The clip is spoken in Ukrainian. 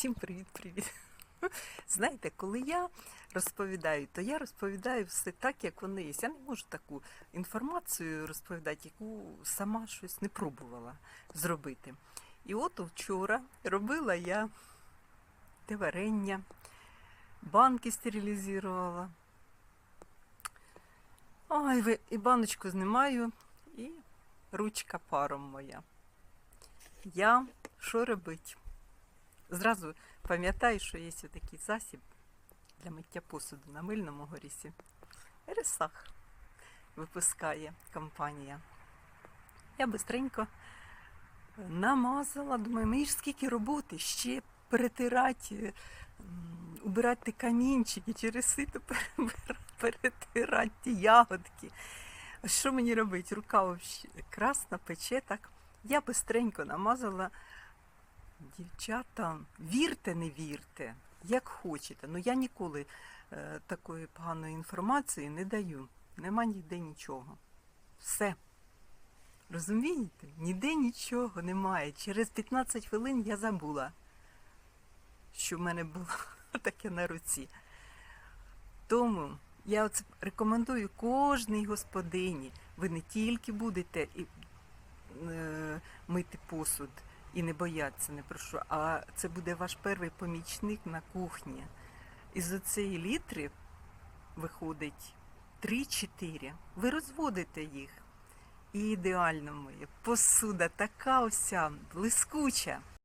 Всім привіт-привіт. Знаєте, коли я розповідаю, то я розповідаю все так, як воно є. Я не можу таку інформацію розповідати, яку сама щось не пробувала зробити. І от вчора робила я те варення, банки стерилізувала. Ой, і баночку знімаю, і ручка паром моя. Я що робить? Зразу пам'ятаю, що є такий засіб для миття посуду на мильному горісі. Ресах випускає компанія. Я бистренько намазала, думаю, мені ж скільки роботи, ще перетирати, убирати камінчики, через сито перетирати ягодки. Що мені робити? Рука красна, пече так. Я бистренько намазала. Дівчата, вірте, не вірте, як хочете. Ну я ніколи е, такої поганої інформації не даю. Нема ніде нічого. Все. Розумієте? Ніде нічого немає. Через 15 хвилин я забула, що в мене було таке на руці. Тому я оце рекомендую кожній господині. Ви не тільки будете е, мити посуд і не бояться не про що, а це буде ваш перший помічник на кухні. Із оцеї літри виходить 3-4. Ви розводите їх. І ідеально моє. Посуда така вся блискуча.